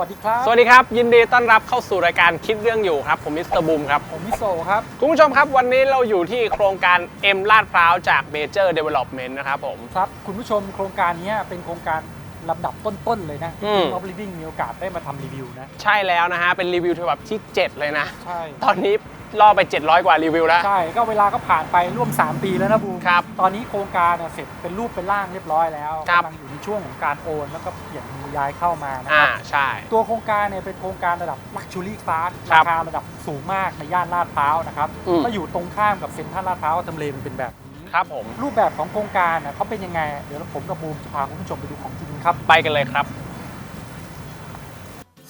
วัสดีครับ สวัสดีครับ ยินดีต้อนรับเข้าสู่รายการคิดเรื่องอยู่ครับ ผมมิสเตอร์บูมครับ ผมมิโซครับ คุณผู้ชมครับวันนี้เราอยู่ที่โครงการ M ลาดพร้าวจาก Major Development นะครับผม ครับ คุณผู้ชมโครงการนี้เป็นโครงการลำดับต้น ๆ เลยนะอืมออฟลิวิ่งมีโอกาสได้มาทำรีวิวนะ ใช่แล้วนะฮะ เป็นรีวิวฉบับที่ 7 เลยนะ ใช่ ตอนนี้ ล่อไป 700 กว่ารีวิวแล้ว ใช่ ก็เวลาก็ผ่านไปร่วม 3 ปีแล้วนะบูมครับตอนนี้โครงการเนี่ยเสร็จเป็นรูปเป็นร่างเรียบร้อยแล้วครับ กำลังอยู่ในช่วงของการโอน แล้วก็เปลี่ยนมือย้ายเข้ามานะคอ่ารับ ใช่ ตัวโครงการเนี่ยเป็นโครงการระดับ Luxury Class ครัราบคาระดับสูงมากในย่านลาดพร้าวนะครับอืม ก็อยู่ตรงข้ามกับเซ็นทรัลลาดพร้าวทำเลมันเป็นแบบนี้ครับผมรูปแบบของโครงการน่ะเขาเป็นยังไง เดี๋ยวผมกับบูมจะพาคุณผู้ชมไปดูของจริงครับ ไปกันเลยครับ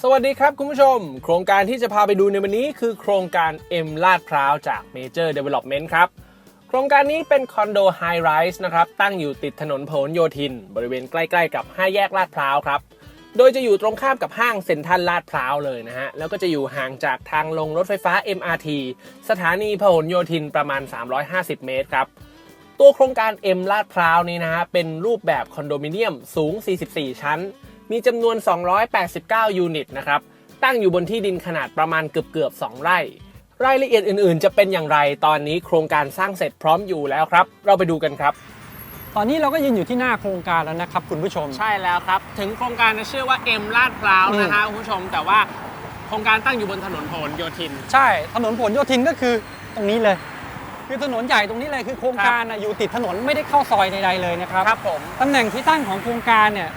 สวัสดีครับคุณผู้ชม โครงการที่จะพาไปดูในวันนี้คือโครงการ M ลาดพร้าวจาก Major Development ครับ โครงการนี้เป็นคอนโดไฮไรส์นะครับ ตั้งอยู่ติดถนนพหลโยธิน บริเวณใกล้ๆกับ 5 แยกลาดพร้าวครับ โดยจะอยู่ตรงข้ามกับห้างเซ็นทรัลลาดพร้าวเลยนะฮะ แล้วก็จะอยู่ห่างจากทางลงรถไฟฟ้า MRT สถานีพหลโยธินประมาณ 350 เมตรครับ ตัวโครงการ M ลาดพร้าวนี้นะฮะเป็นรูปแบบคอนโดมิเนียมสูง 44 ชั้น มีจำนวน 289 ยูนิตนะครับ ตั้งอยู่บนที่ดินขนาดประมาณเกือบเกือบๆ2ไร่ รายละเอียดอื่นๆ จะเป็นอย่างไรตอนนี้โครงการสร้างเสร็จพร้อมอยู่แล้วครับ เราไปดูกันครับ ตอนนี้เราก็ยืนอยู่ที่หน้าโครงการแล้วนะครับคุณผู้ชม ใช่แล้วครับ ถึงโครงการจะชื่อว่า M ลาดพร้าวนะฮะคุณผู้ชม แต่ว่าโครงการตั้งอยู่บนถนนพหลโยธิน ใช่ถนนผลโยธินก็คือตรงนี้เลย คือถนนใหญ่ตรงนี้เลยคือโครงการน่ะอยู่ติดถนนไม่ได้เข้าซอยใดๆเลยนะครับครับผมตำแหน่งที่ตั้งของโครงการเนี่ย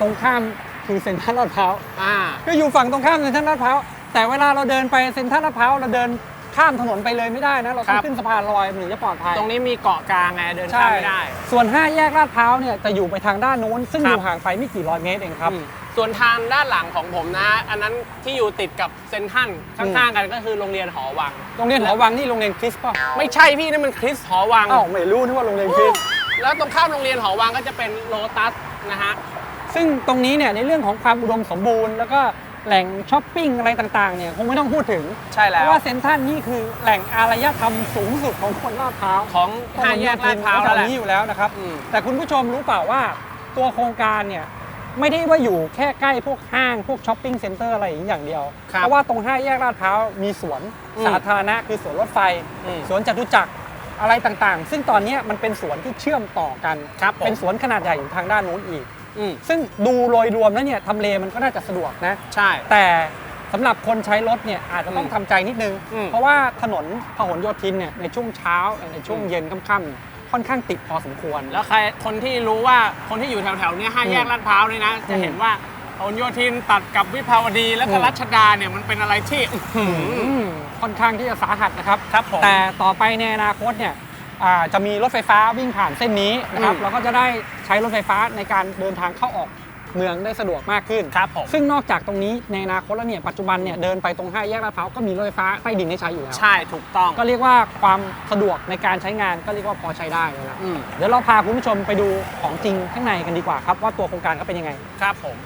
ตรงข้ามคือเซ็นทรัลลาดพร้าวอ่า ก็อยู่ฝั่งตรงข้ามเซ็นทรัลลาดพร้าวแต่เวลาเราเดินไปเซ็นทรัลลาดพร้าวเราเดินข้ามถนนไปเลยไม่ได้นะเราต้องขึ้นสะพานลอยมันถึงจะปลอดภัยตรงนี้มีเกาะกลางไงเดินข้ามไม่ได้ ส่วน5แยกลาดพร้าวเนี่ยจะอยู่ไปทางด้านโน้น ซึ่งครับ อยู่ห่างไปไม่กี่ร้อยเมตรเองครับ อืมส่วนทางด้านหลังของผมนะ อันนั้นที่อยู่ติดกับเซนทรันข้างๆกันก็คือโรงเรียนหอวัง โรงเรียนหอวังนี่โรงเรียนคริสป่ะไม่ใช่พี่นั่นมันคริสหอวัง อ้าวไม่รู้นึกว่าโรงเรียนคริสแล้วตรงข้ามโรงเรียนหอวังก็จะเป็นโลตัสนะฮะ ซึ่งตรงนี้เนี่ยในเรื่องของความอุดมสมบูรณ์ แล้วก็แหล่งช้อปปิ้งอะไรต่างๆเนี่ยคงไม่ต้องพูดถึง ใช่เพแล้วราะว่าเซ็นทรัลนี่คือแหล่งอารยธรรมสูงสุดของคนลาดพร้าวของห้าแยกลาดพร้าวตแล้อวนแหละ นี้อยู่แล้วนะครับ อืม แต่คุณผู้ชมรู้เปล่าว่าตัวโครงการเนี่ยไม่ได้ว่าอยู่แค่ใกล้พวกห้างพวกช้อปปิ้งเซ็นเตอร์อะไรอย่างเดียว ครับเพราะว่าตรงห้าแยกลาดพร้าวมีสวนอืม สาธารณะคือสวนรถไฟ อืม สวนจตุจักรอะไรต่างๆ ซึ่งตอนนี้มันเป็นสวนที่เชื่อมต่อกัน ครับผม เป็นสวนขนาดใหญ่อยู่ทางด้านโน้นอีก อืมซึ่งดูโดยรวมแล้วเนี่ยทำเลมันก็น่าจะสะดวกนะ ใช่ แต่สำหรับคนใช้รถเนี่ยอาจจะต้องอืมทำใจนิดนึง อืมเพราะว่าถนนพหลโยธินเนี่ยในช่วงเช้าในช่วงอืม เย็นค่ำๆเนี่ยค่อนข้างติดพอสมควร แล้วใครคนที่รู้ว่าคนที่อยู่แถวๆเนี้ยห้าแยกอืมลาดพร้าวนี่นะ จะอืมเห็นว่าพหลโยธินตัดกับวิภาวดีแล้วก็อืม รัชดาเนี่ยมันเป็นอะไรที่ อื้อหืออืมค่อนข้างที่จะสาหัสนะครับ ครับผม แต่ต่อไปในอนาคตเนี่ยอ่า จะมีรถไฟฟ้าวิ่งผ่านเส้นนี้นะครับอืมเราก็จะได้ใช้รถไฟฟ้าในการเดินทางเข้าออกเมืองได้สะดวกมากขึ้นครับผมซึ่งนอกจากตรงนี้ในอนาคตแล้วเนี่ยปัจจุบันเนี่ยเดินไปตรงห้าแยกลาดพร้าวก็มีรถไฟฟ้าใต้ดินให้ใช้อยู่แล้ว ใช่ถูกต้อง ก็เรียกว่าความสะดวกในการใช้งานก็เรียกว่าพอใช้ได้แล้วนะอืมเดี๋ยวเราพาคุณผู้ชมไปดูของจริงข้างในกันดีกว่าครับว่าตัวโครงการเขาเป็นยังไง ครับผม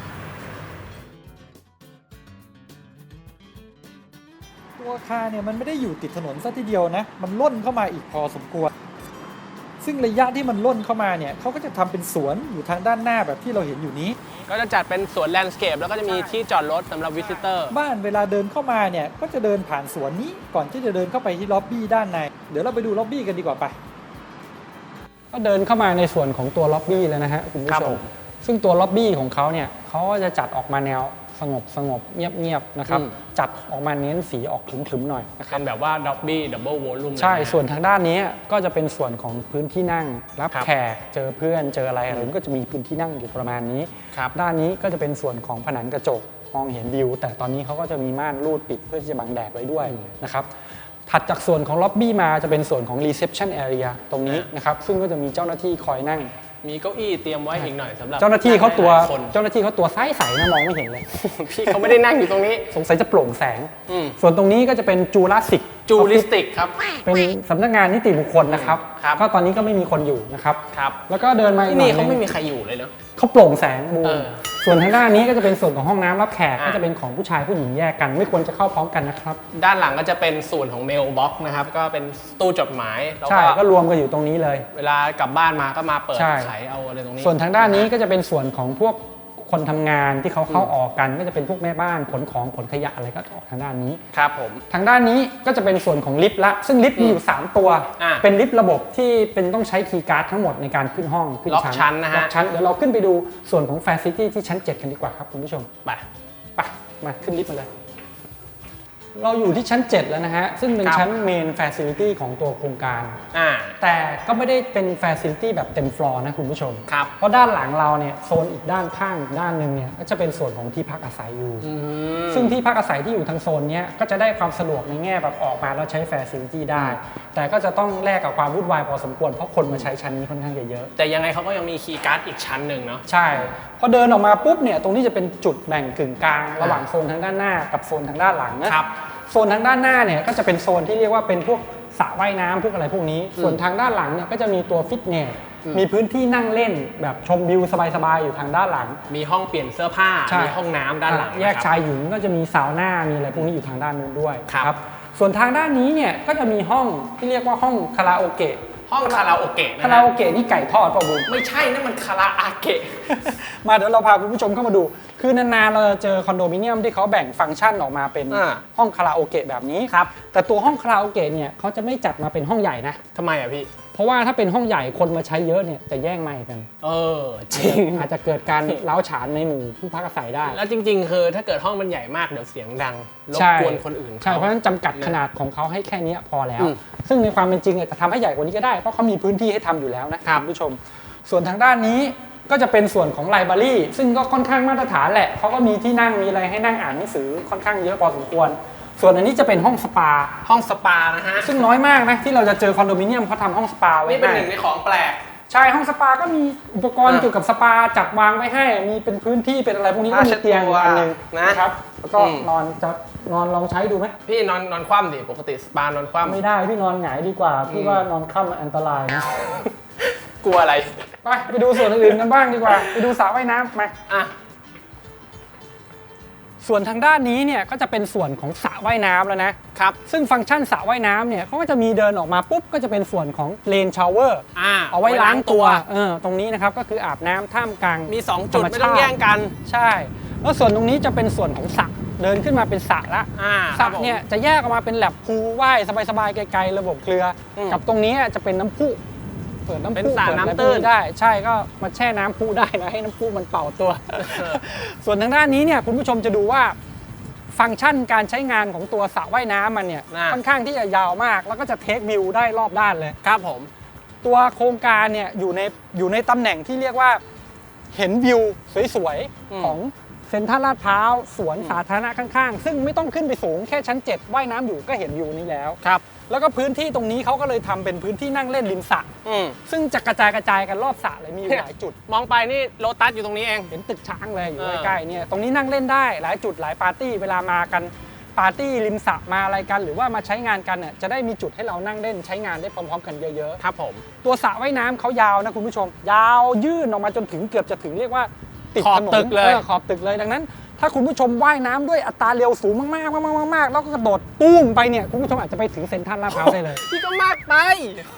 อาคารเนี่ยมันไม่ได้อยู่ติดถนนซะทีเดียวนะ มันล่นเข้ามาอีกพอสมควร ซึ่งระยะที่มันล่นเข้ามาเนี่ยเขาก็จะทำเป็นสวนอยู่ทางด้านหน้าแบบที่เราเห็นอยู่นี้ ก็จะจัดเป็นสวนแลนด์สเคปแล้วก็จะมีที่จอดรถสำหรับวิสิเตอร์ บ้านเวลาเดินเข้ามาเนี่ยก็จะเดินผ่านสวนนี้ก่อนที่จะเดินเข้าไปที่ล็อบบี้ด้านใน เดี๋ยวเราไปดูล็อบบี้กันดีกว่าไป ก็เดินเข้ามาในส่วนของตัวล็อบบี้เลยนะฮะคุณผู้ครับชผมมซึ่งตัวล็อบบี้ของเขาเนี่ยเขาก็จะจัดออกมาแนว สงบสงบเงียบเงียบๆนะครับอืมจัดออกมาเน้นสีออกขรึมๆหน่อยนะครับเป็นแบบว่าดับบี้ดับเบิลวอลลุ่มใช่ ส่วนทางด้านนี้ก็จะเป็นส่วนของพื้นที่นั่ง รับครับแขกเจอเพื่อนเจออะไรอะไรมันก็จะมีพื้นที่นั่งอยู่ประมาณนี้ครับด้านนี้ก็จะเป็นส่วนของผนังกระจกมองเห็นวิว แต่ตอนนี้เขาก็จะมีม่านรูดปิดเพื่อที่จะบังแดดไว้ด้วยนะครับถัดจากส่วนของล็อบบี้มาจะเป็นส่วนของ reception area ตรงนี้นะครับซึ่งก็จะมีเจ้าหน้าที่คอยนั่ง มีเก้าอี้เตรียมไว้อีกหน่อยสำหรับเจ้าหน้าที่เขาตัวหลยๆคนเจ้าหน้าที่เขาตัวใสใสๆนะมองไม่เห็นเลย พี่เขาไม่ได้นั่งอยู่ตรงนี้ สงสัยจะโปร่งแสง อืม ส่วนตรงนี้ก็จะเป็นจูราสิกจูริสติกครับ เป็นสำนักงานนิติบุคคลนะครับ ครับ ก็ตอนนี้ก็ไม่มีคนอยู่นะครับ ครับแล้วก็เดินมาอีกที่หน่นี่อยเขานึไม่งมีใครอยู่เลยเนอะเขาโปร่งแสงบูมเออ ส่วนทางด้านนี้ก็จะเป็นส่วนของห้องน้ำรับแขกอะก็จะเป็นของผู้ชายผู้หญิงแยกกัน ไม่ควรจะเข้าพร้อมกันนะครับด้านหลังก็จะเป็นส่วนของเมลบ็อกนะครับ ก็เป็นตู้จดหมายแล้วใช่ก็ก็รวมกันอยู่ตรงนี้เลย เวลากลับบ้านมาก็มาเปิดใช่ ไขเอาอะไรตรงนี้ส่วนทางด้านนี้ก็จะเป็นส่วนของพวก คนทำงานที่เขาเข้าออกกันก็จะเป็นพวกแม่บ้านขนของขนขยะอะไรก็ออกทางด้านนี้ครับผมทางด้านนี้ก็จะเป็นส่วนของลิฟต์ละ ซึ่งลิฟต์มีอยู่ 3 ตัวอะเป็นลิฟต์ระบบที่เป็นต้องใช้คีย์การ์ดทั้งหมดในการขึ้นห้องขึ้นล็อกชั้นชั้นนะฮะล็อกชั้นเดี๋ยวเราขึ้นไปดูส่วนของแฟซิลิตี้ที่ชั้น 7 กันดีกว่าครับคุณผู้ชมไปไปมาขึ้นลิฟต์มาเลย เราอยู่ที่ชั้น 7 แล้วนะฮะ ซึ่งเป็นครับ ชั้นเมนแฟซิลิตี้ของตัวโครงการ อ่า แต่ก็ไม่ได้เป็นแฟซิลิตี้แบบเต็มฟลอร์นะคุณผู้ชม ครับ เพราะด้านหลังเราเนี่ยโซนอีกด้านข้างอีกด้านหนึ่งเนี่ยก็จะเป็นส่วนของที่พักอาศัยอยู่ อืม ซึ่งที่พักอาศัยที่อยู่ทางโซนเนี้ยก็จะได้ความสะดวกในแง่แบบออกมาแล้วใช้แฟซิลิตี้ได้ แต่ก็จะต้องแลกกับความวุ่นวายพอสมควรเพราะคนมาใช้ชั้นนี้ค่อนข้างจะเยอะ แต่ยังไงเขาก็ยังมีคีย์การ์ดอีกชั้นหนึ่งเนาะ ใช่ พอเดินออกมาปุ๊บเนี่ยตรงนี้จะเป็นจุดแบ่งกึ่งกลาง ระหว่างโซนทางด้านหน้ากับโซนทางด้านหลังนะครับ โซนทางด้านหน้าเนี่ยก็จะเป็นโซนที่เรียกว่าเป็นพวกสระว่ายน้ำพวกอะไรพวกนี้ ส่วนทางด้านหลังเนี่ยก็จะมีตัวฟิตเนส มีพื้นที่นั่งเล่นแบบชมวิวสบายๆอยู่ทางด้านหลัง มีห้องเปลี่ยนเสื้อผ้า ใช่ มีห้องน้ำด้านหลังแยกนะครับ ชายหญิงก็จะมีสาวหน้ามีอะไรพวกนี้อยู่ทางด้านนู้นด้วยครับ ส่วนทางด้านนี้เนี่ยก็จะมีห้องที่เรียกว่าห้องคาราโอเกะ ห้องคาราโอเกะนะคาราฮะโอเกะนี่ไก่ทอดป่ะบุญไม่ใช่นั่นมันคาราอาเกะ มาเดี๋ยวเราพาคุณผู้ชมเข้ามาดู คือนานๆเราจะเจอคอนโดมิเนียมที่เขาแบ่งฟังก์ชันออกมาเป็นอ่าห้องคาราโอเกะแบบนี้ครับแต่ตัวห้องคาราโอเกะเนี่ยเขาจะไม่จัดมาเป็นห้องใหญ่นะทำไมอะพี่ เพราะว่าถ้าเป็นห้องใหญ่คนมาใช้เยอะเนี่ยจะแย่งไมค์กัน เออ จริง อาจจะเกิดการเล้าวฉานในหมู่ผู้พักอาศัยได้ แล้วจริง ๆ คือถ้าเกิดห้องมันใหญ่มากเดี๋ยวเสียงดังรบใช่กวนคนอื่นใช่ เพราะฉะนั้นจำกัดนะขนาดของเขาให้แค่เนี้ยพอแล้วอืมซึ่งในความเป็นจริงเนี่ยจะทำให้ใหญ่กว่านี้ก็ได้ เพราะเขามีพื้นที่ให้ทำอยู่แล้วนะครับณผู้ชม ส่วนทางด้านนี้ก็จะเป็นส่วนของไลบรารีซึ่งก็ค่อนข้างมาตรฐานแหละเขาก็มีที่นั่งมีอะไรให้นั่งอ่านหนังสือค่อนข้างเยอะพอสมควร ส่วนอันนี้จะเป็นห้องสปา ห้องสปานะฮะ ซึ่งน้อยมากนะที่เราจะเจอคอนโดมิเนียมเขาทำห้องสปาไว้นี่เป็นให้หนึ่งในของแปลก ใช่ห้องสปาก็มีอุปกรณ์อะ เกี่ยวกับสปาจัดวางไว้ให้ มีเป็นพื้นที่เป็นอะไรพวกนี้ก็ผ้ามีเช็ดเตียงตัวอันหนึงนะนะครับ แล้วก็อืม นอนจะนอนลองใช้ดูไหมพี่นอนนอนคว่ำดิปกติสปานอนคว่ำไม่ได้พี่นอนหงายดีกว่าพี่ว่านอนค่ำมันอันตรายนะกลัวอะไร ไปไปดูส่วนอื่นๆกันบ้างดีกว่า ไปดูสระว่ายน้ำมา อะ ส่วนทางด้านนี้เนี่ยก็จะเป็นส่วนของสระว่ายน้ำแล้วนะครับ ซึ่งฟังก์ชันสระว่ายน้ำเนี่ยเขาก็จะมีเดินออกมาปุ๊บก็จะเป็นส่วนของเลนชาวเวอร์อ่าเอาไว้ล้างตัวเออตรงนี้นะครับก็คืออาบน้ำท่ามกลางมี 2 จุด ธรรมไม่ต้องชาติแย่งกัน ใช่ แล้วส่วนตรงนี้จะเป็นส่วนของสระเดินขึ้นมาเป็นสระละ อ่าสระครับผม เนี่ยจะแยกออกมาเป็นแลบพูลว่ายสบายๆไกลๆระบบเครืออม กับตรงนี้จะเป็นน้ำพุ เปิดน้ำเป็นพุสระเปิดน้ำอะไรพวกตื้นได้ใช่ก็มาแช่น้ำพุได้นะให้น้ำพุมันเป่าตัว ส่วนทางด้านนี้เนี่ยคุณผู้ชมจะดูว่าฟังก์ชันการใช้งานของตัวสระว่ายน้ำมันเนี่ยน่ะค่อนข้างที่จะยาวมาก แล้วก็จะเทควิวได้รอบด้านเลยครับผม ตัวโครงการเนี่ยอยู่ในอยู่ในตำแหน่งที่เรียกว่าเห็นวิวสวยอืมๆของเซ็นทรัลลาดพร้าวสวนสาธารณะข้างๆ ซึ่งไม่ต้องขึ้นไปสูงแค่ชั้น 7 ว่ายน้ำอยู่ก็เห็นวิวนี้แล้วครับ แล้วก็พื้นที่ตรงนี้เขาก็เลยทำเป็นพื้นที่นั่งเล่นริมสระอืมซึ่งจะกระจายกระจายกันรอบสระเลยมีอยู่หลายจุด มองไปนี่โลตัสอยู่ตรงนี้เอง เห็นตึกช้างเลยอยู่เออ ใกล้ๆเนี่ยตรงนี้นั่งเล่นได้หลายจุดหลายปาร์ตี้เวลามากันปาร์ตี้ริมสระมาอะไรกัน หรือว่ามาใช้งานกันเนี่ยจะได้มีจุดให้เรานั่งเล่นใช้งานได้พร้อมๆ กันเยอะๆครับผมตัวสระว่ายน้ำเขายาวนะคุณผู้ชม ยาวยื่นออกมาจนถึงเกือบจะถึงเรียกว่าติดขอบถนนตึกเลย ออขอบตึกเลยดังนั้น ถ้าคุณผู้ชมว่ายน้ำด้วยอัตราเร็วสูงมากๆมากๆมากๆแล้วก็กระโดดตุ้มไปเนี่ยคุณผู้ชมอาจจะไปถึงเซ็นทรัลลาดพร้าวได้เลย พี่ก็มากไป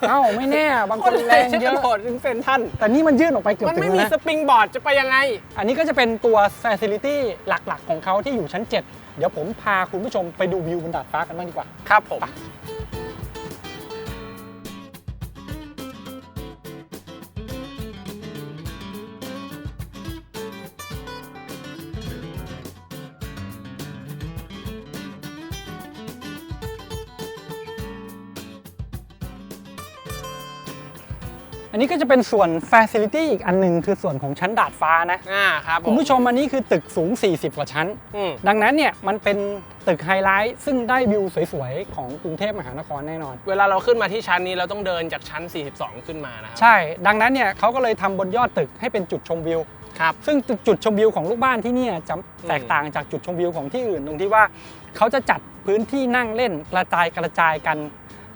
เอ้าไม่แน่บางคคนนแรแรงงเยเยอะอะโหดถึงเซนทรันแต่นี่มันยื่นออกไปเกือบมันถึงไม่มีแล้วสนะปริงบอร์ดจะไปยังไง อันนี้ก็จะเป็นตัว Facility หลักๆ ของเขาที่อยู่ชั้น 7 เดี๋ยวผมพาคุณผู้ชมไปดูวิวบนดาดฟ้ากันบ้างดีกว่า ครับผม นนี้ก็จะเป็นส่วน Facility อีกอันหนึ่งคือส่วนของชั้นดาดฟ้านะ อ่าครับผคุณผู้ชมอันนี้คือตึกสูง 40 กว่าชั้น อืม ดังนั้นเนี่ยมันเป็นตึกไฮไลท์ซึ่งได้วิวสวยๆ ของกรุงเทพมหานครแน่นอน เวลาเราขึ้นมาที่ชั้นนี้เราต้องเดินจากชั้น 42 ขึ้นมานะครับ ใช่ ดังนั้นเนี่ยเขาก็เลยทำบนยอดตึกให้เป็นจุดชมวิว ครับ ซึ่งจุดชมวิวของลูกบ้านที่เนี่ยจะแตกต่างจากจุดชมวิวของที่อื่นตรงที่ว่าเขาจะจัดพื้นที่นั่งเล่นกระจายกระจายกัน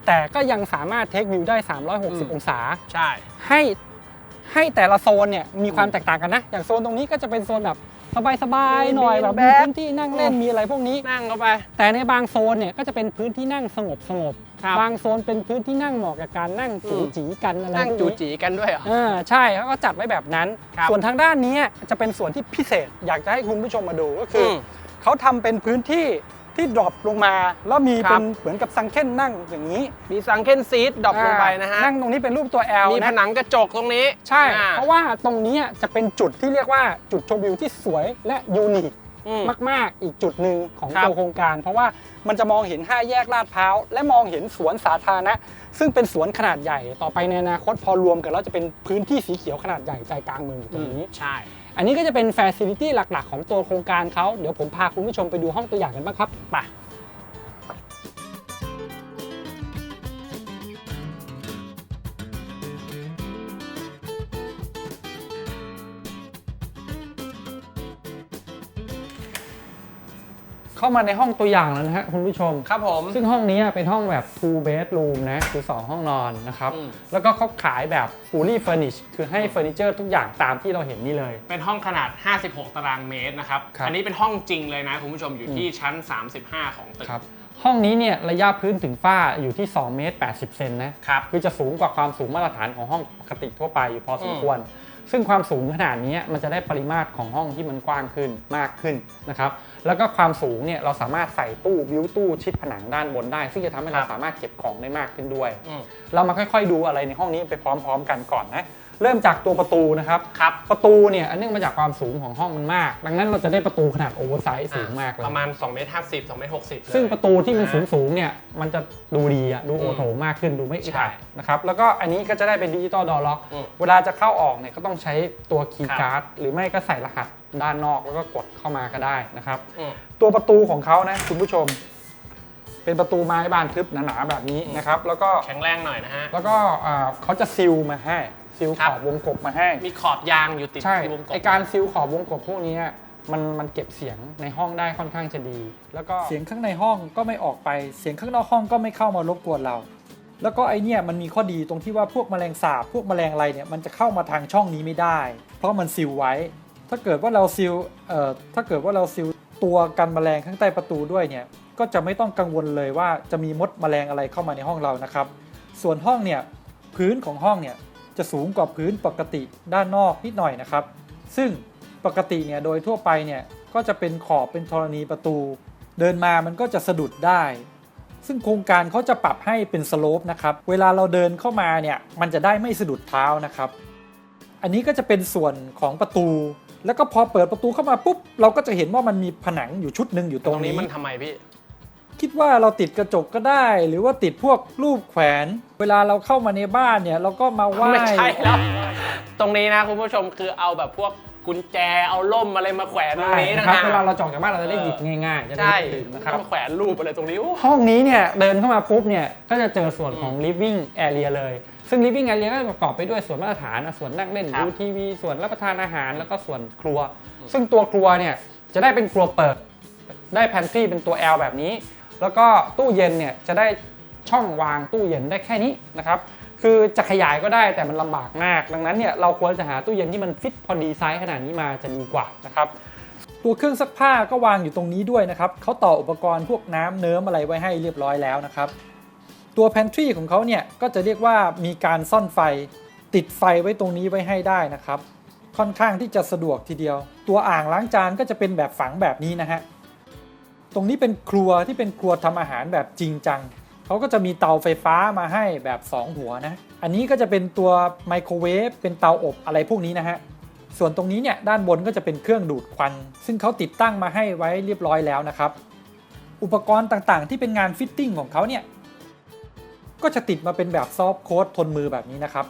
แต่ก็ยังสามารถเทควิวได้ 360 องศา ใช่ ให้ให้แต่ละโซนเนี่ยมีความแตกต่างกันนะ อย่างโซนตรงนี้ก็จะเป็นโซนแบบสบายๆหน่อยแบบมีพื้นที่นั่งเล่นมีอะไรพวกนี้ นั่งเข้าไป แต่ในบางโซนเนี่ยก็จะเป็นพื้นที่นั่งสงบสงบครับบางโซนเป็นพื้นที่นั่งเหมาะกับการนั่งจูจีกันอะไรนั่งพวกจูนี้จีกันด้วยเหรออ่าใช่เขาก็จัดไว้แบบนั้นครับส่วนทางด้านนี้จะเป็นส่วนที่พิเศษ อยากจะให้คุณผู้ชมมาดูก็คืออมเขาทำเป็นพื้นที่ ที่ดรอปลงมา แล้วมีครัเป็บ นเหมือนกับซังเค้นนั่งอย่างนี้มีสังเคนซีดดรอปลงไปนะฮะ นั่งตรงนี้เป็นรูปตัว L มีผนะนังกระจกตรงนี้ใช่ อ่เพราะว่าตรงนี้จะเป็นจุดที่เรียกว่าจุดชมวิวที่สวยและยูนิค อืม มากๆ อีกจุดหนึ่งของครับ ตัวโครงการ เพราะว่ามันจะมองเห็น 5 แยกลาดพร้าว และมองเห็นสวนสาธารณะ ซึ่งเป็นสวนขนาดใหญ่ ต่อไปในอนาคตพอรวมกันแล้วจะเป็นพื้นที่สีเขียวขนาดใหญ่ใจกลางเมืองอยู่ตรงนี้ ใช่ อันนี้ก็จะเป็นแฟซิลิตี้หลักๆ ของตัวโครงการเขาเดี๋ยวผมพาคุณผู้ชมไปดูห้องตัวอย่างกันบ้างครับไป เข้ามาในห้องตัวอย่างแล้วนะฮะคุณผู้ชม ครับผม ซึ่งห้องนี้เป็นห้องแบบ two bedroom นะคือ 2 ห้องนอนนะครับ อืม แล้วก็เขาขายแบบ fully furnished คือให้เฟอร์นิเจอร์ทุกอย่างตามที่เราเห็นนี่เลย เป็นห้องขนาด 56 ตารางเมตรนะครับ ครับอันนี้เป็นห้องจริงเลยนะคุณผู้ชมอยู่ที่ชั้น 35 ของตึก ครับ ห้องนี้เนี่ยระยะพื้นถึงฝ้าอยู่ที่2เมตร80เซนนะ ครับ คือจะสูงกว่าความสูงมาตรฐานของห้องปกติทั่วไปอยู่พอสมควร ซึ่งความสูงขนาดนี้มันจะได้ปริมาตรของห้องที่มันกว้างขึ้นมากขึ้นนะครับ แล้วก็ความสูงเนี่ยเราสามารถใส่ตู้บิวตู้ชิดผนังด้านบนได้ ซึ่งจะทำให้เราครับสามารถเก็บของได้มากขึ้นด้วยอืมเรามาค่อยๆดูอะไรในห้องนี้ไปพร้อม ๆ กันก่อนนะ เริ่มจากตัวประตูนะครับ ครับ ประตูเนี่ยอันเนื่องมาจากความสูงของห้องมันมาก ดังนั้นเราจะได้ประตูขนาดโอเวอร์ไซส์สูงมากเลย ประมาณ2เมตร50 2เมตร60เลยซึ่งประตูที่มันนะสูงสูงๆเนี่ยมันจะดูดีอะดูโออืมโถมากขึ้นดูไม่อึดใช่อัดนะครับแล้วก็อันนี้ก็จะได้เป็นดิจิตอลดอล็อกอืมเวลาจะเข้าออกเนี่ยก็ต้องใช้ตัวคีย์ครับการ์ดหรือไม่ก็ใส่รหัสด้านนอกแล้วก็กดเข้ามาก็ได้นะครับอืมตัวประตูของเขานะคุณผู้ชม เป็นประตูไม้บานทึบหนาๆแบบนี้นะครับ แล้วก็แข็งแรงหน่อยนะฮะแล้วก็อ่าเขาจะซิลมาให้ ซิลครัขบอบวงกบมาให้ มีขอบยางอยู่ติดใช่วงกบไอการซิลขอบวงกบพวกนี้มันมันเก็บเสียงในห้องได้ค่อนข้างจะดี แล้วก็เสียงข้างในห้องก็ไม่ออกไปเสียงข้างนอกห้องก็ไม่เข้ามารบกวนเรา แล้วก็ไอเนี่ยมันมีข้อดีตรงที่ว่าพวกแมลงสาบพวกแมลงอะไรเนี่ยมันจะเข้ามาทางช่องนี้ไม่ได้ เพราะมันซีลไว้ ถ้าเกิดว่าเราซีลเอ่อถ้าเกิดว่าเราซีลตัวกันแมลงข้างใต้ประตูด้วยเนี่ยก็จะไม่ต้องกังวลเลยว่าจะมีมดแมลงอะไรเข้ามาในห้องเรานะครับ ส่วนห้องเนี่ยพื้นของห้องเนี่ย จะสูงกว่าพื้นปกติด้านนอกนิดหน่อยนะครับ ซึ่งปกติเนี่ยโดยทั่วไปเนี่ยก็จะเป็นขอบเป็นธรณีประตู เดินมามันก็จะสะดุดได้ ซึ่งโครงการเขาจะปรับให้เป็นสโลปนะครับเวลาเราเดินเข้ามาเนี่ยมันจะได้ไม่สะดุดเท้านะครับ อันนี้ก็จะเป็นส่วนของประตู แล้วก็พอเปิดประตูเข้ามาปุ๊บเราก็จะเห็นว่ามันมีผนังอยู่ชุดหนึ่งอยู่ตรงนี้นี้มันทำไมพี่ คิดว่าเราติดกระจกก็ได้ หรือว่าติดพวกรูปแขวน เวลาเราเข้ามาในบ้านเนี่ย เราก็มาไหว้ไม่ใช่แล้วตรงนี้นะคุณผู้ชมคือเอาแบบพวกกุญแจเอาล่มอะไรมาแขวนตรงใช่นี้นะนะครับเวลาเราจอดจากบ้านเราจะได้หยิบง่ายๆจะได้ใช่ไม่ตื่นนะครับมาแขวนรูปอะไรตรงนี้โอ้ห้องนี้เนี่ยเดินเข้ามาปุ๊บเนี่ยก็จะเจอส่วนของ living area เลย ซึ่ง living area ก็จะประกอบไปด้วยส่วนมาตรฐานนะส่วนนั่งเล่นครับดูทีวีส่วนรับประทานอาหารแล้วก็ส่วนครัว ซึ่งตัวครัวเนี่ยจะได้เป็นครัวเปิด ได้ pantry เป็นตัว L แบบนี้ แล้วก็ตู้เย็นเนี่ยจะได้ช่องวางตู้เย็นได้แค่นี้นะครับ คือจะขยายก็ได้แต่มันลำบากมาก ดังนั้นเนี่ยเราควรจะหาตู้เย็นที่มันฟิตพอดีไซส์ขนาดนี้มาจะดีกว่านะครับตัวเครื่องซักผ้าก็วางอยู่ตรงนี้ด้วยนะครับเขาต่ออุปกรณ์พวกน้ำเนิ้มอะไรไว้ให้เรียบร้อยแล้วนะครับ ตัวแพนทรีของเขาเนี่ยก็จะเรียกว่ามีการซ่อนไฟ ติดไฟไว้ตรงนี้ไว้ให้ได้นะครับ ค่อนข้างที่จะสะดวกทีเดียว ตัวอ่างล้างจานก็จะเป็นแบบฝังแบบนี้นะฮะ ตรงนี้เป็นครัวที่เป็นครัวทำอาหารแบบจริงจังเขาก็จะมีเตาไฟฟ้ามาให้แบบ 2 หัวนะ อันนี้ก็จะเป็นตัวไมโครเวฟเป็นเตาอบอะไรพวกนี้นะฮะ ส่วนตรงนี้เนี่ยด้านบนก็จะเป็นเครื่องดูดควัน ซึ่งเขาติดตั้งมาให้ไว้เรียบร้อยแล้วนะครับ อุปกรณ์ต่างๆ ที่เป็นงานฟิตติ้งของเขาเนี่ย ก็จะติดมาเป็นแบบซอฟโค้ดทนมือแบบนี้นะครับ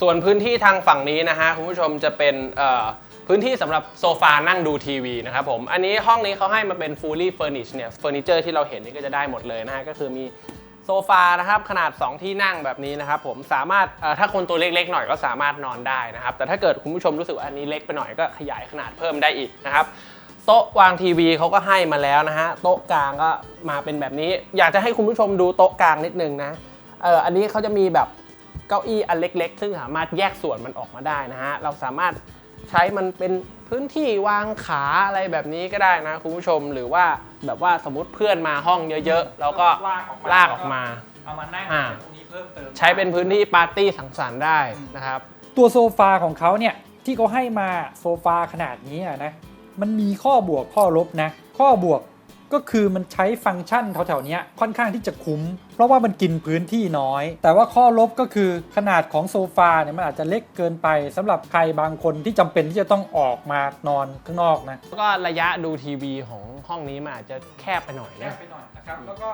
ส่วนพื้นที่ทางฝั่งนี้นะฮะคุณผู้ชมจะเป็นเอ่อ พื้นที่สำหรับโซฟานั่งดูทีวีนะครับผม อันนี้ห้องนี้เขาให้มาเป็น fully furnished เนี่ยเฟอร์นิเจอร์ที่เราเห็นนี่ก็จะได้หมดเลยนะฮะก็คือมีโซฟานะครับขนาด 2 ที่นั่งแบบนี้นะครับผมสามารถถ้าคนตัวเล็กๆหน่อยก็สามารถนอนได้นะครับ แต่ถ้าเกิดคุณผู้ชมรู้สึกว่าอันนี้เล็กไปหน่อยก็ขยายขนาดเพิ่มได้อีกนะครับโต๊ะวางทีวีเขาก็ให้มาแล้วนะฮะโต๊ะกลางก็มาเป็นแบบนี้ อยากจะให้คุณผู้ชมดูโต๊ะกลางนิดนึงนะเอออันนี้เขาจะมีแบบเก้าอี้อันเล็ก ๆ ซึ่งสามารถแยกส่วนมันออกมาได้นะฮะเราสามารถ ใช้มันเป็นพื้นที่วางขาอะไรแบบนี้ก็ได้นะคุณผู้ชมหรือว่าแบบว่าสมมติเพื่อนมาห้องเยอะๆ แล้วก็ลากออกมาลากออกมาเอามานั่งอ่าตรงนี้เพิ่มเติมใช้เป็นพื้นที่ปาร์ตี้สังสรรค์ได้นะครับ ตัวโซฟาของเขาเนี่ยที่เขาให้มาโซฟาขนาดนี้อะนะมันมีข้อบวกข้อลบนะ ข้อบวก ก็คือมันใช้ฟังก์ชันแถวๆเนี้ยค่อนข้างที่จะคุ้ม เพราะว่ามันกินพื้นที่น้อย แต่ว่าข้อลบก็คือขนาดของโซฟาเนี่ยมันอาจจะเล็กเกินไปสำหรับใครบางคนที่จำเป็นที่จะต้องออกมานอนข้างนอกนะแล้วก็ระยะดูทีวีของห้องนี้มันอาจจะแคบไปหน่อยแคนะบไปหน่อยนะครับแล้วก็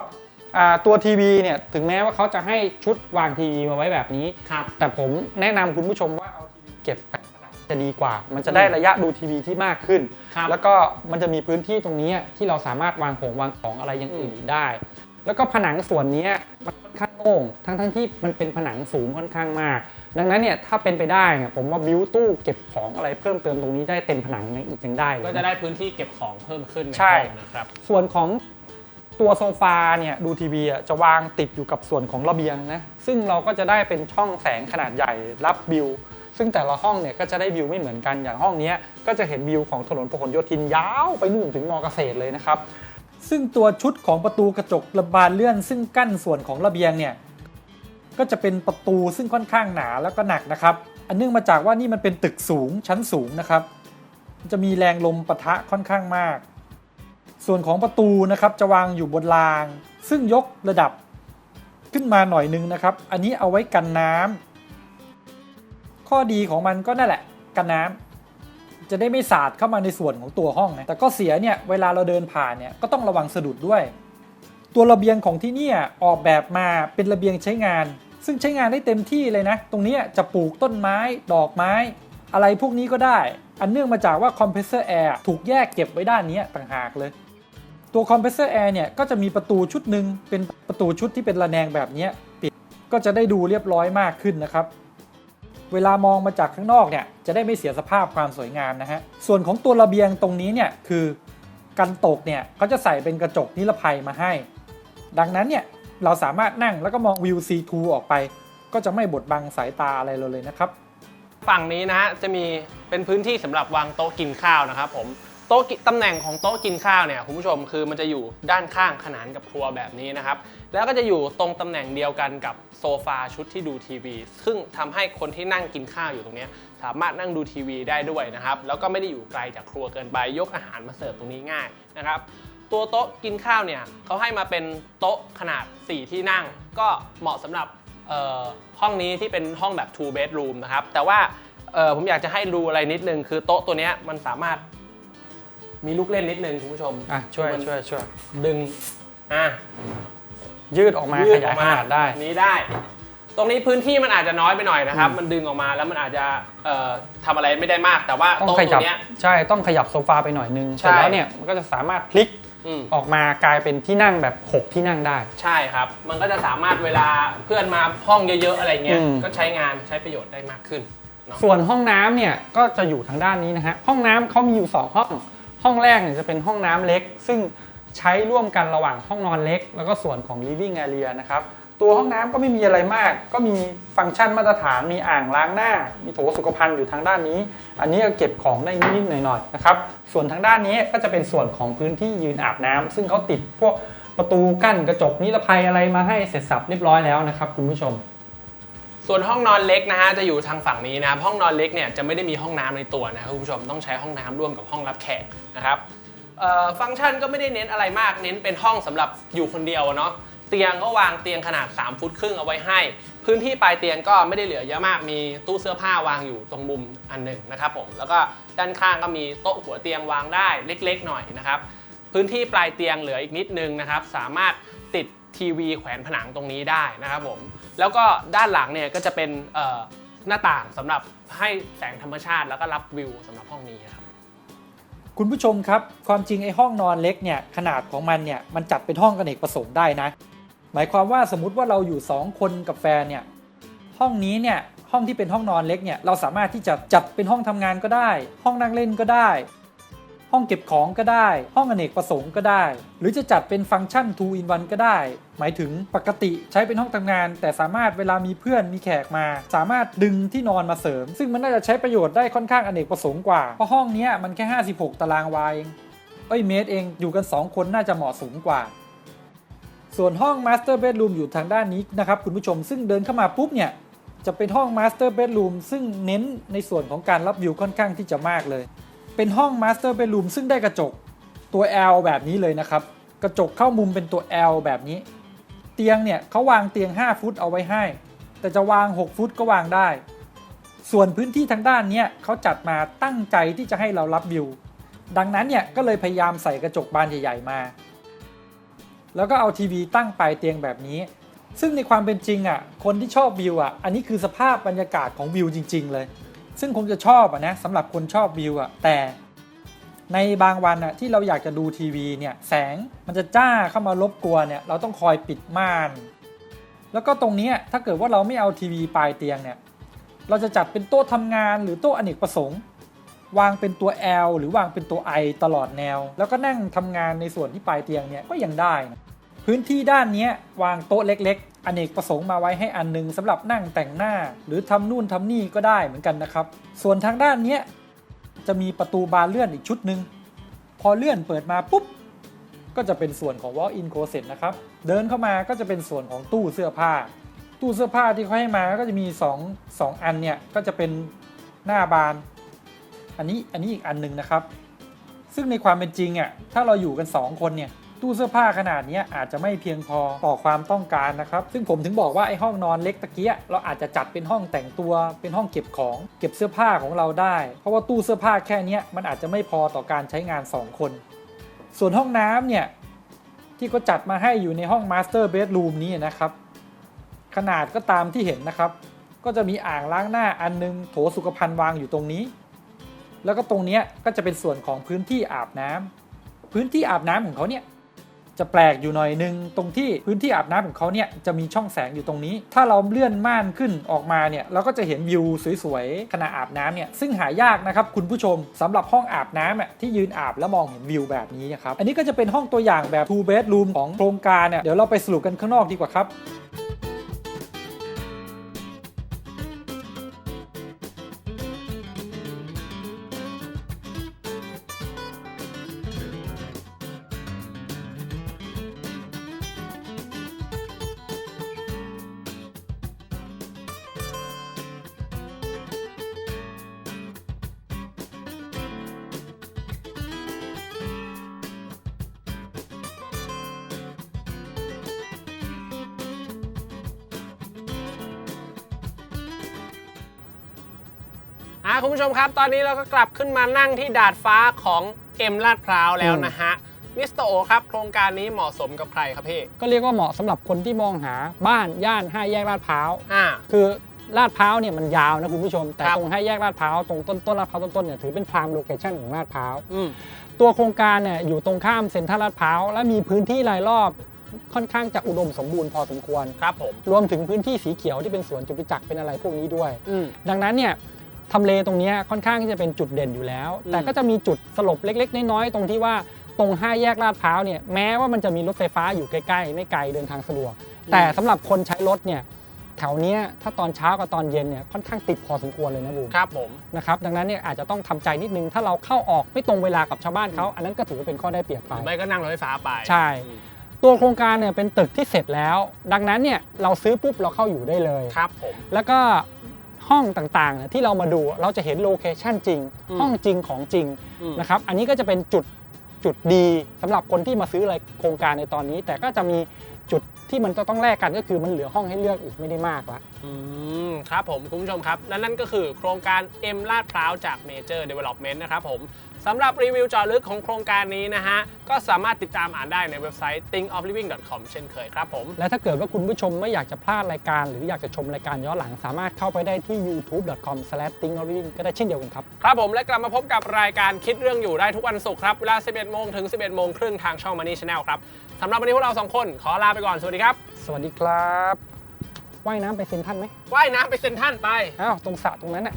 อ่าตัวทีวีเนี่ยถึงแม้ว่าเขาจะให้ชุดวางทีวีมาไว้แบบนี้ครับแต่ผมแนะนำคุณผู้ชมว่าเอาทีวีเก็บไป จะดีกว่า มันจะได้ระยะดูทีวีที่มากขึ้น ครับแล้วก็มันจะมีพื้นที่ตรงนี้ที่เราสามารถวางของวางของอะไรอย่างอื่นได้ แล้วก็ผนังส่วนนี้มันค่อนข้างโล่งทั้งทั้งๆที่มันเป็นผนังสูงค่อนข้างมาก ดังนั้นเนี่ยถ้าเป็นไปได้เนี่ยผมว่าบิวตู้เก็บของอะไรเพิ่มเติมตรงนี้ได้เต็มผนังยังอีกยังได้เลย ก็นะจะได้พื้นที่เก็บของเพิ่มขึ้นในใช่ ห้องนะครับ ส่วนของตัวโซฟาเนี่ยดูทีวีอะจะวางติดอยู่กับส่วนของระเบียงนะซึ่งเราก็จะได้เป็นช่องแสงขนาดใหญ่รับวิว ซึ่งแต่ละห้องเนี่ยก็จะได้วิวไม่เหมือนกันอย่างห้องนี้ก็จะเห็นวิวของถนนพหลโยธินยาวไปนู่นถึงมอเกษตรเลยนะครับซึ่งตัวชุดของประตูกระจกระบานเลื่อน ซึ่งกั้นส่วนของระเบียงเนี่ยก็จะเป็นประตูซึ่งค่อนข้างหนาแล้วก็หนักนะครับ อันเนื่องมาจากว่านี่มันเป็นตึกสูงชั้นสูงนะครับ จะมีแรงลมปะทะค่อนข้างมาก ส่วนของประตูนะครับจะวางอยู่บนราง ซึ่งยกระดับขึ้นมาหน่อยนึงนะครับ อันนี้เอาไว้กันน้ำ ข้อดีของมันก็นั่นแหละกันน้ำจะได้ไม่สาดเข้ามาในส่วนของตัวห้องนะแต่ก็เสียเนี่ยเวลาเราเดินผ่านเนี่ยก็ต้องระวังสะดุดด้วย ตัวระเบียงของที่นี่ออกแบบมาเป็นระเบียงใช้งาน ซึ่งใช้งานได้เต็มที่เลยนะ ตรงนี้จะปลูกต้นไม้ดอกไม้ อะไรพวกนี้ก็ได้ อันเนื่องมาจากว่าคอมเพรสเซอร์แอร์ถูกแยกเก็บไว้ด้านนี้ต่างหากเลยตัวคอมเพรสเซอร์แอร์เนี่ยก็จะมีประตูชุดหนึ่งเป็นประตูชุดที่เป็นระแนงแบบนี้ปิดก็จะได้ดูเรียบร้อยมากขึ้นนะครับ เวลามองมาจากข้างนอกเนี่ยจะได้ไม่เสียสภาพความสวยงามนะฮะ ส่วนของตัวระเบียงตรงนี้เนี่ยคือกันตกเนี่ยเขาจะใส่เป็นกระจกนิรภัยมาให้ ดังนั้นเนี่ยเราสามารถนั่งแล้วก็มองวิว C2 ออกไป ก็จะไม่บดบังสายตาอะไรเราเลยนะครับ ฝั่งนี้นะฮะจะมีเป็นพื้นที่สำหรับวางโต๊ะกินข้าวนะครับผม ต๊ะตำแหน่งของโต๊ะกินข้าวเนี่ยคุณผู้ชมคือมันจะอยู่ด้านข้างขนานกับครัวแบบนี้นะครับ แล้วก็จะอยู่ตรงตำแหน่งเดียวกันกับโซฟาชุดที่ดูทีวี ซึ่งทำให้คนที่นั่งกินข้าวอยู่ตรงนี้สามารถนั่งดูทีวีได้ด้วยนะครับ แล้วก็ไม่ได้อยู่ไกลจากครัวเกินไปยกอาหารมาเสิร์ฟตรงนี้ง่ายนะครับตัวโต๊ะกินข้าวเนี่ยเขาให้มาเป็นโต๊ะขนาด 4 ที่นั่ง ก็เหมาะสำหรับห้องนี้ที่เป็นห้องแบบ two bedroom นะครับ แต่ว่าผมอยากจะให้ดูอะไรนิดนึง คือโต๊ะตัวเนี้ยมันสามารถ มีลูกเล่นนิดนึงคุณผู้ชมอะช่วยมันช่วยช่วยดึงอะยืดออกมายืขดอยาอยกขมานาดได้นี้ได้ ตรงนี้พื้นที่มันอาจจะน้อยไปหน่อยนะครับอืมมันดึงออกมาแล้วมันอาจจะเอ่อทำอะไรไม่ได้มากแต่ว่าต้องโต๊ะขตัยัวบเนี้ยใช่ต้องขยับโซฟาไปหน่อยนึงใช่เสร็จแล้วเนี่ยมันก็จะสามารถพลิกอืมออกมากลายเป็นที่นั่งแบบ 6 ที่นั่งได้ ใช่ครับ มันก็จะสามารถเวลาเพื่อนมาห้องเยอะๆอะไรเงี้ยอืมก็ใช้งานใช้ประโยชน์ได้มากขึ้น ส่วนห้องน้ำเนี่ยก็จะอยู่ทางด้านนี้นะฮะห้องน้ำเขามีอยู่ 2 ห้อง ห้องแรกเนี่ยจะเป็นห้องน้ำเล็ก ซึ่งใช้ร่วมกันระหว่างห้องนอนเล็ก แล้วก็ส่วนของ living area นะครับตัวห้องน้ำก็ไม่มีอะไรมาก ก็มีฟังก์ชันมาตรฐานมีอ่างล้างหน้า มีโถสุขภัณฑ์อยู่ทางด้านนี้ อันนี้ก็เก็บของได้นิดๆหน่อยๆนะครับส่วนทางด้านนี้ก็จะเป็นส่วนของพื้นที่ยืนอาบน้ำซึ่งเขาติดพวกประตูกั้นกระจกนิรภัยอะไรมาให้เสร็จสับเรียบร้อยแล้วนะครับคุณผู้ชม ส่วนห้องนอนเล็กนะฮะจะอยู่ทางฝั่งนี้นะครับห้องนอนเล็กเนี่ยจะไม่ได้มีห้องน้ำในตัวนะครับคุณผู้ชมต้องใช้ห้องน้ำร่วมกับห้องรับแขกนะครับฟังก์ชันก็ไม่ได้เน้นอะไรมาก เน้นเป็นห้องสำหรับอยู่คนเดียวเนาะเตียงก็วางเตียงขนาด 3 ฟุตครึ่งเอาไว้ให้ พื้นที่ปลายเตียงก็ไม่ได้เหลือเยอะมากมีตู้เสื้อผ้าวางอยู่ตรงมุมอันหนึ่งนะครับผมแล้วก็ด้านข้างก็มีโต๊ะหัวเตียงวางได้เล็ก ๆ หน่อยนะครับพื้นที่ปลายเตียงเหลืออีกนิดนึงนะครับสามารถ ทีวีแขวนผนังตรงนี้ได้นะครับผมแล้วก็ด้านหลังเนี่ยก็จะเป็นหน้าต่างสำหรับให้แสงธรรมชาติแล้วก็รับวิวสำหรับห้องนี้ครับคุณผู้ชมครับ ความจริงไอ้ห้องนอนเล็กเนี่ยขนาดของมันเนี่ยมันจัดเป็นห้องอเนกประสงค์ได้นะ หมายความว่าสมมติว่าเราอยู่ 2 คนกับแฟนเนี่ยห้องนี้เนี่ยห้องที่เป็นห้องนอนเล็กเนี่ยเราสามารถที่จะจัดเป็นห้องทำงานก็ได้ ห้องนั่งเล่นก็ได้ ห้องเก็บของก็ได้ ห้องอเนกประสงค์ก็ได้ หรือจะจัดเป็นฟังก์ชัน 2 in 1 ก็ได้ หมายถึงปกติใช้เป็นห้องทำงาน แต่สามารถเวลามีเพื่อนมีแขกมา สามารถดึงที่นอนมาเสริม ซึ่งมันน่าจะใช้ประโยชน์ได้ค่อนข้างอเนกประสงค์กว่า เพราะห้องนี้มันแค่ 56 ตารางวาเองเอ้ยเมตรเองอยู่กัน 2 คนน่าจะเหมาะสมกว่าส่วนห้อง Master Bedroom อยู่ทางด้านนี้นะครับคุณผู้ชมซึ่งเดินเข้ามาปุ๊บเนี่ย จะเป็นห้อง Master Bedroom ซึ่งเน้นในส่วนของการรับวิวค่อนข้างที่จะมากเลย เป็นห้อง Master Bedroom ซึ่งได้กระจกตัว L แบบนี้เลยนะครับ กระจกเข้ามุมเป็นตัว L แบบนี้ เตียงเนี่ยเขาวางเตียง 5 ฟุตเอาไว้ให้ แต่จะวาง 6 ฟุตก็วางได้ ส่วนพื้นที่ทางด้านเนี้ยเขาจัดมาตั้งใจที่จะให้เรารับวิว ดังนั้นเนี่ยก็เลยพยายามใส่กระจกบานใหญ่ๆมา แล้วก็เอาทีวีตั้งปลายเตียงแบบนี้ ซึ่งในความเป็นจริงอะคนที่ชอบวิวอะอันนี้คือสภาพบรรยากาศของวิวจริง ๆ เลย ซึ่งคงจะชอบอะนะสำหรับคนชอบวิวอะแต่ในบางวันอะที่เราอยากจะดูทีวีเนี่ยแสงมันจะจ้าเข้ามารบกวนเนี่ยเราต้องคอยปิดม่าน แล้วก็ตรงนี้ถ้าเกิดว่าเราไม่เอาทีวีปลายเตียงเนี่ยเราจะจัดเป็นโต๊ะทำงานหรือโต๊ะอเนกประสงค์ วางเป็นตัว L หรือวางเป็นตัว I ตลอดแนว แล้วก็นั่งทำงานในส่วนที่ปลายเตียงเนี่ยก็ยังได้นะพื้นที่ด้านนี้วางโต๊ะเล็ก อเนกประสงค์มาไว้ให้อันหนึงสำหรับนั่งแต่งหน้า หรือทำนู่นทำนี่ก็ได้เหมือนกันนะครับ ส่วนทางด้านเนี้ยจะมีประตูบานเลื่อนอีกชุดหนึ่งพอเลื่อนเปิดมาปุ๊บก็จะเป็นส่วนของ walk-in closet นะครับ เดินเข้ามาก็จะเป็นส่วนของตู้เสื้อผ้า ตู้เสื้อผ้าที่เขาให้มาก็จะมี 2 2 อันเนี่ย ก็จะเป็นหน้าบาน อันนี้อันนี้อีกอันหนึ่งนะครับ ซึ่งในความเป็นจริงอะถ้าเราอยู่กัน 2 คนเนี่ย ตู้เสื้อผ้าขนาดนี้อาจจะไม่เพียงพอต่อความต้องการนะครับ ซึ่งผมถึงบอกว่าไอ้ห้องนอนเล็กตะเกียเราอาจจะจัดเป็นห้องแต่งตัว เป็นห้องเก็บของ เก็บเสื้อผ้าของเราได้ เพราะว่าตู้เสื้อผ้าแค่เนี้ยมันอาจจะไม่พอต่อการใช้งาน 2 คน ส่วนห้องน้ำเนี่ยที่ก็จัดมาให้อยู่ในห้องมาสเตอร์เบดรูมนี้นะครับ ขนาดก็ตามที่เห็นนะครับ ก็จะมีอ่างล้างหน้าอันนึงโถสุขภัณฑ์วางอยู่ตรงนี้ แล้วก็ตรงเนี้ยก็จะเป็นส่วนของพื้นที่อาบน้ำพื้นที่อาบน้ำของเขาเนี่ย จะแปลกอยู่หน่อยนึง ตรงที่พื้นที่อาบน้ำของเขาเนี่ยจะมีช่องแสงอยู่ตรงนี้ ถ้าเราเลื่อนม่านขึ้นออกมาเนี่ยเราก็จะเห็นวิวสวยๆขณะอาบน้ำเนี่ยซึ่งหายากนะครับคุณผู้ชมสำหรับห้องอาบน้ำอะที่ยืนอาบแล้วมองเห็นวิวแบบนี้นะครับอันนี้ก็จะเป็นห้องตัวอย่างแบบ two bedroom ของโครงการเนี่ยเดี๋ยวเราไปสรุปกันข้างนอกดีกว่าครับ อะคุณผู้ชมครับ ตอนนี้เราก็กลับขึ้นมานั่งที่ดาดฟ้าของเอ็มลาดพร้าวแล้วนะฮะมิสเตอร์โอครับ โครงการนี้เหมาะสมกับใครครับพี่ ก็เรียกว่าเหมาะสำหรับคนที่มองหาบ้านย่านห้าแยกลาดพร้าวอ่า คือลาดพร้าวเนี่ยมันยาวนะคุณผู้ชม แต่ครับ ตรงห้าแยกลาดพร้าวตรงต้นต้นลาดพร้าวต้นต้นเนี่ยถือเป็นพรามโลเคชันของลาดพร้าวอืม ตัวโครงการเนี่ยอยู่ตรงข้ามเซ็นทรัลลาดพร้าวและมีพื้นที่รายรอบค่อนข้างจะอุดมสมบูรณ์พอสมควร ครับผม รวมถึงพื้นที่สีเขียวที่เป็นสวนจตุจักรเป็นอะไรพวกนี้ด้วย อืม ดังนั้นเนี่ย ทำเลตรงเนี้ยค่อนข้างที่จะเป็นจุดเด่นอยู่แล้วอืมแต่ก็จะมีจุดสลบเล็ก ๆ น้อยๆตรงที่ว่าตรงห้าแยกลาดพร้าวเนี่ยแม้ว่ามันจะมีรถไฟฟ้าอยู่ใกล้ๆ ไม่ไกลเดินทางสะดวก แต่สำหรับคนใช้รถเนี่ยแถวเนี้ยถ้าตอนเช้ากับตอนเย็นเนี่ยค่อนข้างติดพอสมควรเลยนะบูมครับผมนะครับดังนั้นเนี่ยอาจจะต้องทำใจนิดนึง ถ้าเราเข้าออกไม่ตรงเวลากับชาวบ้านเขาอันนั้นก็ถือว่าเป็นข้อได้เปรียบหไปรือไม่ก็นั่งรถไฟฟ้าไปใช่อืมตัวโครงการเนี่ยเป็นตึกที่เสร็จแล้ว ดังนั้นเนี่ยเราซื้อปุ๊บเราเข้าอยู่ได้เลยครับผมแล้วก็ ห้องต่างๆเนี่ยที่เรามาดูเราจะเห็นโลเคชันจริง อืมห้องจริงของจริงอืม นะครับอันนี้ก็จะเป็นจุดจุดดีสำหรับคนที่มาซื้ออะไรโครงการในตอนนี้ แต่ก็จะมีจุดที่มันจะต้องแลกกันก็คือมันเหลือห้องให้เลือกอีกไม่ได้มากละ อืมครับผมคุณผู้ชมครับและนั่นก็คือโครงการ M ลาดพร้าวจาก Major Development นะครับผม สำหรับรีวิวเจอลึกของโครงการนี้นะฮะ ก็สามารถติดตามอ่านได้ในเว็บไซต์ thinkofliving.com เช่นเคยครับผม และถ้าเกิดว่าคุณผู้ชมไม่อยากจะพลาดรายการ หรืออยากจะชมรายการย้อนหลังสามารถเข้าไปได้ที่ youtube.com/thinkofliving ก็ได้เช่นเดียวกันครับ ครับผมและกลับมาพบกับรายการคิดเรื่องอยู่ได้ทุกวันศุกร์ครับ เวลา 11 โมงถึง 11 โมงครึ่งทางช่อง Money Channel ครับสำหรับวันนี้พวกเราสองคนขอลาไปก่อนสวัสดีครับ สวัสดีครับว่ายน้ำไปเซ็นทรันไหมว่ายน้ำไปเซ็นทรันไปอ้าวตรงสระตรงนั้นน่ะ